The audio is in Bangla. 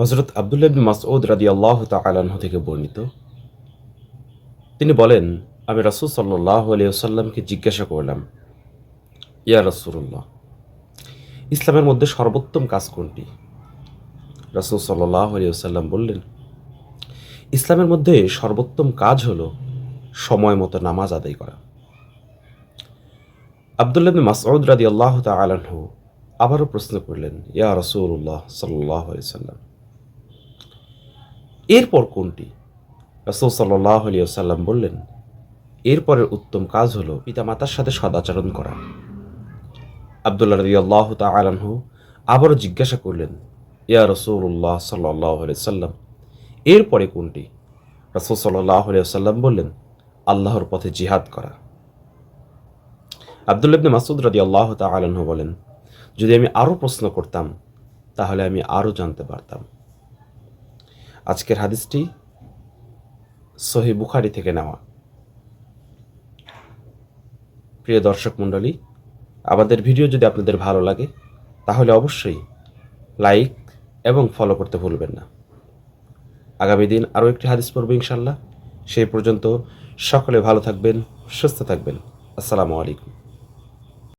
হজরত আবদুল্লাহ ইবনে মাসউদ রাদি আল্লাহ তালাহ থেকে বর্ণিত। তিনি বলেন, আমি রাসুল সাল্লাহ আলিয়াল্লামকে জিজ্ঞাসা করলাম, ইয়া রাসুল্লাহ ইসলামের মধ্যে সর্বোত্তম কাজ কোনটি? রাসুল সাল্লাহ আলিয়াল্লাম বললেন, ইসলামের মধ্যে সর্বোত্তম কাজ হল সময় মতো নামাজ আদায় করা। আবদুল্লাহ ইবনে মাসউদ রাদি আল্লাহ তালাহ আবারও প্রশ্ন করলেন, ইয়া রসুল্লাহ সাল্লাহ সাল্লাম এরপর কোনটি? রসুল সাল্লাহ সাল্লাম বললেন, এরপরের উত্তম কাজ হলো পিতামাতার সাথে সদাচরণ করা। আবদুল্লাহ রদি আল্লাহ তালাহু আবারও জিজ্ঞাসা করলেন, ইয়া রসুল্লাহ সাল্লাহ সাল্লাম এরপরে কোনটি? রসুল সাল্লাহ সাল্লাম বললেন, আল্লাহর পথে জিহাদ করা। আবদুল্লাবনে মাসুদ রাদি আল্লাহ তালাহু বলেন, যদি আমি আরও প্রশ্ন করতাম, তাহলে আমি আরও জানতে পারতাম। আজকের হাদিসটি সহি বুখারি থেকে নেওয়া। প্রিয় দর্শক মণ্ডলী, আমাদের ভিডিও যদি আপনাদের ভালো লাগে, তাহলে অবশ্যই লাইক এবং ফলো করতে ভুলবেন না। আগামী দিন আরও একটি হাদিস পড়ব ইনশাল্লাহ সেই পর্যন্ত সকলে ভালো থাকবেন, সুস্থ থাকবেন। আসসালামু আলাইকুম।